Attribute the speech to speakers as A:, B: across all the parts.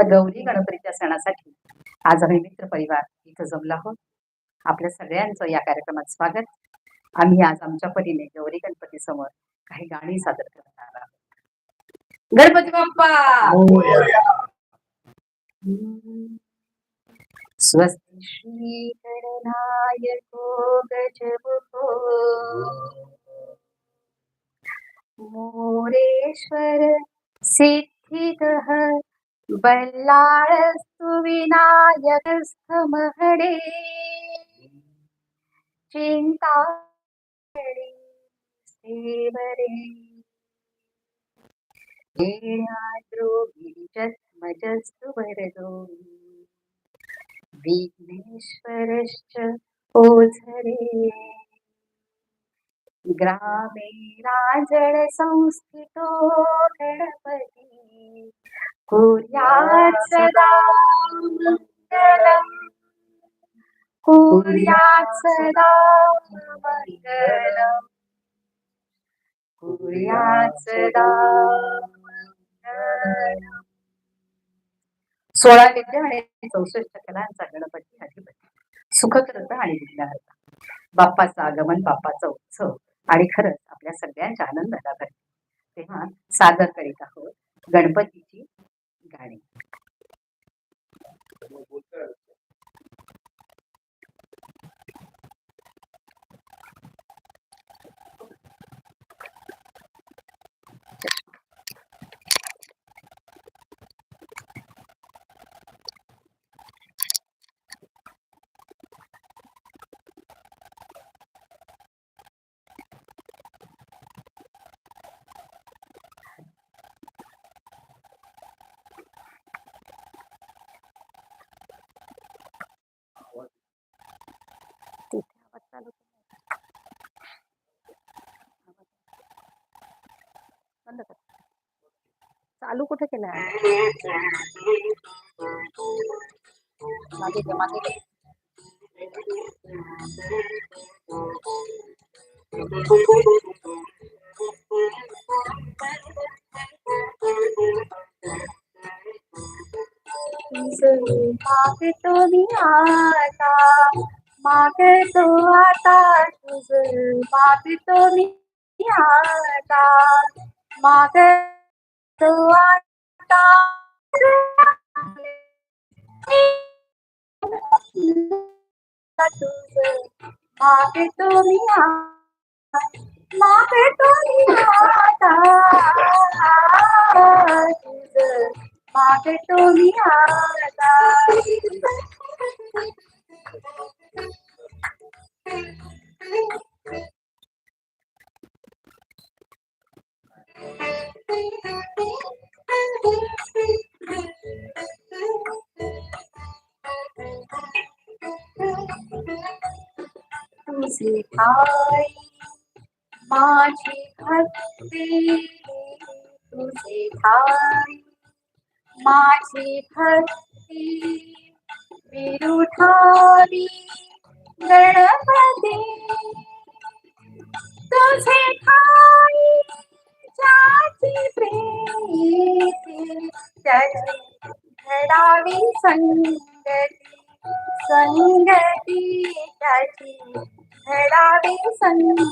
A: तर गौरी गणपतीच्या सणासाठी आज आम्ही मित्र परिवार इथं जमलो आहोत. आपल्या सगळ्यांचं या कार्यक्रमात स्वागत. आम्ही आज आमच्या परीने गौरी गणपती समोर काही गाणी सादर करणार आहोत. गणपती बाप्पा! स्वस्ति श्री गजमुखो। मोरेश्वर सिद्धिदः बल्लाळस्तु विनायकस्थमहडे चिंता सेवरे। येणाद्रो वरदो। विघ्नेश्वरश्च ओझरे। ग्रामे राजळ संस्थितो गणपती। कुर्यात् सदा मङ्गलम् कुर्यात् सदा मङ्गलम् कुर्यात् सदा मङ्गलम् सोळा विद्य आणि चौसष्ट कलांचा गणपती अधिपती सुखकृत आणि विद्यार्थ बाप्पाचं आगमन बाप्पाचा उत्सव आणि खरंच आपल्या सगळ्यांच्या आनंदाला करते तेव्हा सादर करीत आहोत गणपतीची guiding. बंद कर. चालू कुठे केलं मागे घे, मागे घे. मागतो मी मागे तो आता तुझ तो मी आता. मागे तो आता तुझ मागतो मी आता मागतो मी आता. तुझ मागतो मी आता. तुझे ठाई माझी भक्ती तुझे ठाई माझी भक्ती विरुठावी गणपती तुझे ठाई जाती प्रीती। त्याची घडावी संगती संगती त्याची घडावी संगती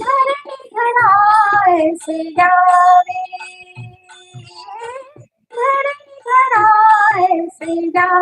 A: धरणी घरायचे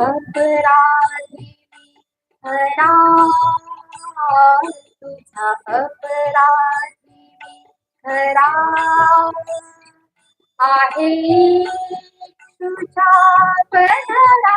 A: अपराधी मी खरा तुझा अपराधी मी खरा आहे तुझ्या पदरा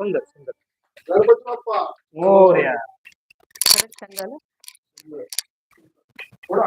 B: सुंदर सुंदर. मोर्या
C: खरंच छान झालं
D: थोडं